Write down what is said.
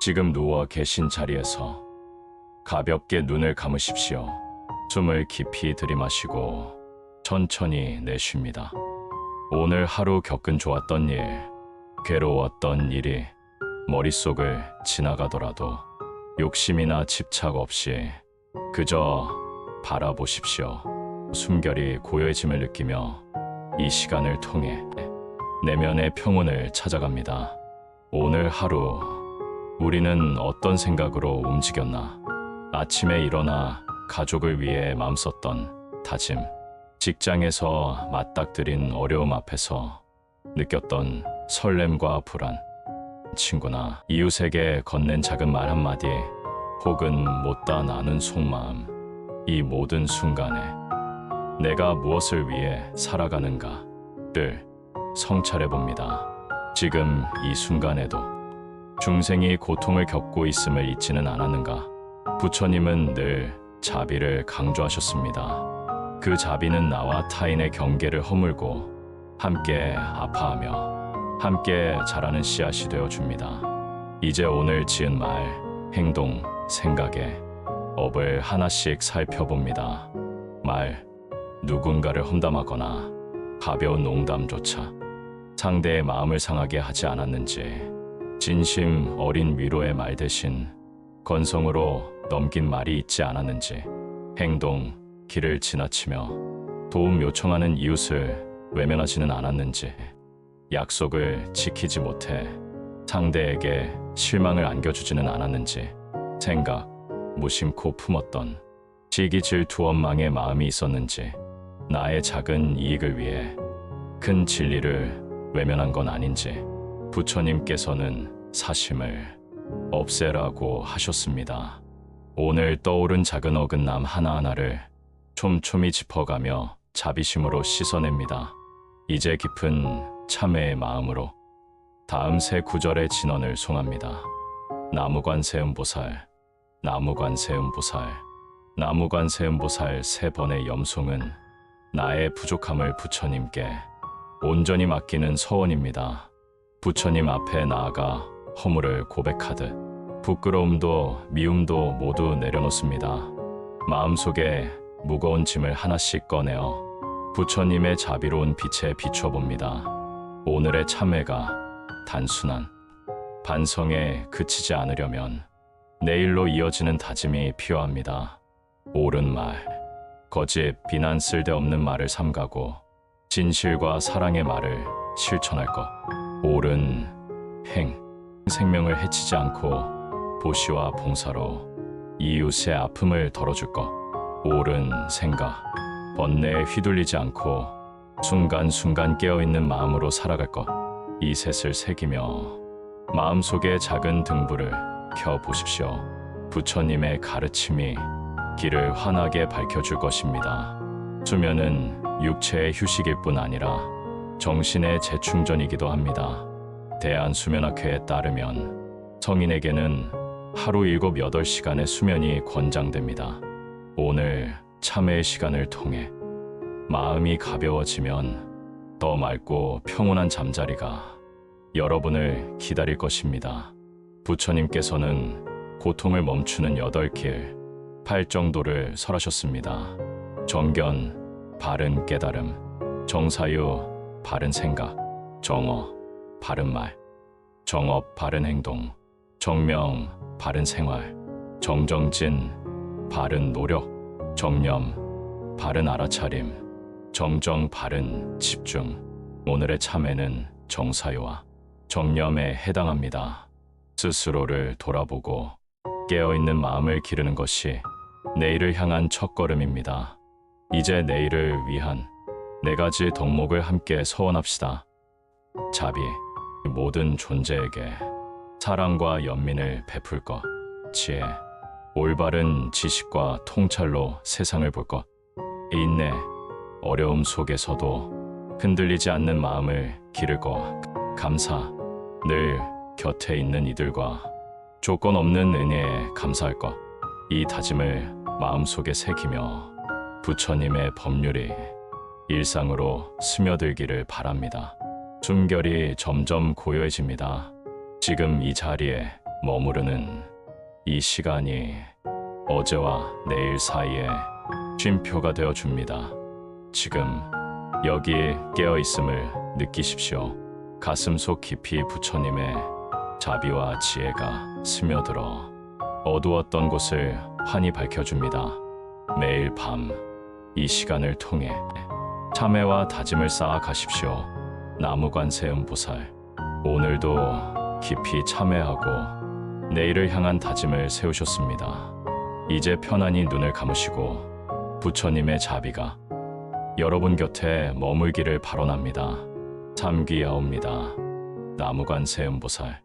지금 누워 계신 자리에서 가볍게 눈을 감으십시오. 숨을 깊이 들이마시고 천천히 내쉽니다. 오늘 하루 겪은 좋았던 일, 괴로웠던 일이 머릿속을 지나가더라도 욕심이나 집착 없이 그저 바라보십시오. 숨결이 고요해짐을 느끼며 이 시간을 통해 내면의 평온을 찾아갑니다. 오늘 하루 우리는 어떤 생각으로 움직였나? 아침에 일어나 가족을 위해 마음썼던 다짐, 직장에서 맞닥뜨린 어려움 앞에서 느꼈던 설렘과 불안, 친구나 이웃에게 건넨 작은 말 한마디, 혹은 못다 나눈 속마음, 이 모든 순간에 내가 무엇을 위해 살아가는가를 성찰해 봅니다. 지금 이 순간에도 중생이 고통을 겪고 있음을 잊지는 않았는가? 부처님은 늘 자비를 강조하셨습니다. 그 자비는 나와 타인의 경계를 허물고 함께 아파하며 함께 자라는 씨앗이 되어 줍니다. 이제 오늘 지은 말, 행동, 생각에 업을 하나씩 살펴봅니다. 말, 누군가를 험담하거나 가벼운 농담조차 상대의 마음을 상하게 하지 않았는지 진심 어린 위로의 말 대신 건성으로 넘긴 말이 있지 않았는지 행동, 길을 지나치며 도움 요청하는 이웃을 외면하지는 않았는지 약속을 지키지 못해 상대에게 실망을 안겨주지는 않았는지 생각, 무심코 품었던 시기 질투 원망의 마음이 있었는지 나의 작은 이익을 위해 큰 진리를 외면한 건 아닌지 부처님께서는 사심을 없애라고 하셨습니다. 오늘 떠오른 작은 어긋남 하나하나를 촘촘히 짚어가며 자비심으로 씻어냅니다. 이제 깊은 참회의 마음으로 다음 세 구절의 진언을 송합니다. 나무관세음보살, 나무관세음보살, 나무관세음보살 세 번의 염송은 나의 부족함을 부처님께 온전히 맡기는 서원입니다. 부처님 앞에 나아가 허물을 고백하듯 부끄러움도 미움도 모두 내려놓습니다. 마음속에 무거운 짐을 하나씩 꺼내어 부처님의 자비로운 빛에 비춰봅니다. 오늘의 참회가 단순한 반성에 그치지 않으려면 내일로 이어지는 다짐이 필요합니다. 옳은 말, 거짓, 비난 쓸데없는 말을 삼가고 진실과 사랑의 말을 실천할 것. 옳은 행, 생명을 해치지 않고 보시와 봉사로 이웃의 아픔을 덜어줄 것. 옳은 생각, 번뇌에 휘둘리지 않고 순간순간 깨어있는 마음으로 살아갈 것. 이 셋을 새기며 마음속에 작은 등불을 켜 보십시오. 부처님의 가르침이 길을 환하게 밝혀줄 것입니다. 수면은 육체의 휴식일 뿐 아니라 정신의 재충전이기도 합니다. 대한수면학회에 따르면 성인에게는 하루 7, 8시간의 수면이 권장됩니다. 오늘 참회의 시간을 통해 마음이 가벼워지면 더 맑고 평온한 잠자리가 여러분을 기다릴 것입니다. 부처님께서는 고통을 멈추는 여덟 길, 팔 정도를 설하셨습니다. 정견, 바른 깨달음, 정사유, 바른 생각, 정어, 바른 말, 정업, 바른 행동, 정명, 바른 생활, 정정진, 바른 노력, 정념, 바른 알아차림, 정정, 바른 집중. 오늘의 참회는 정사유와 정념에 해당합니다. 스스로를 돌아보고 깨어있는 마음을 기르는 것이 내일을 향한 첫걸음입니다. 이제 내일을 위한 네 가지 덕목을 함께 서원합시다. 자비, 모든 존재에게 사랑과 연민을 베풀 것. 지혜, 올바른 지식과 통찰로 세상을 볼 것. 인내, 어려움 속에서도 흔들리지 않는 마음을 기를 것. 감사, 늘 곁에 있는 이들과 조건 없는 은혜에 감사할 것. 이 다짐을 마음속에 새기며 부처님의 법률이 일상으로 스며들기를 바랍니다. 숨결이 점점 고요해집니다. 지금 이 자리에 머무르는 이 시간이 어제와 내일 사이에 쉼표가 되어 줍니다. 지금 여기 깨어 있음을 느끼십시오. 가슴 속 깊이 부처님의 자비와 지혜가 스며들어 어두웠던 곳을 환히 밝혀줍니다. 매일 밤 이 시간을 통해 참회와 다짐을 쌓아 가십시오. 나무관세음 보살 오늘도 깊이 참회하고 내일을 향한 다짐을 세우셨습니다. 이제 편안히 눈을 감으시고 부처님의 자비가 여러분 곁에 머물기를 발언합니다. 참귀하옵니다. 나무관세음 보살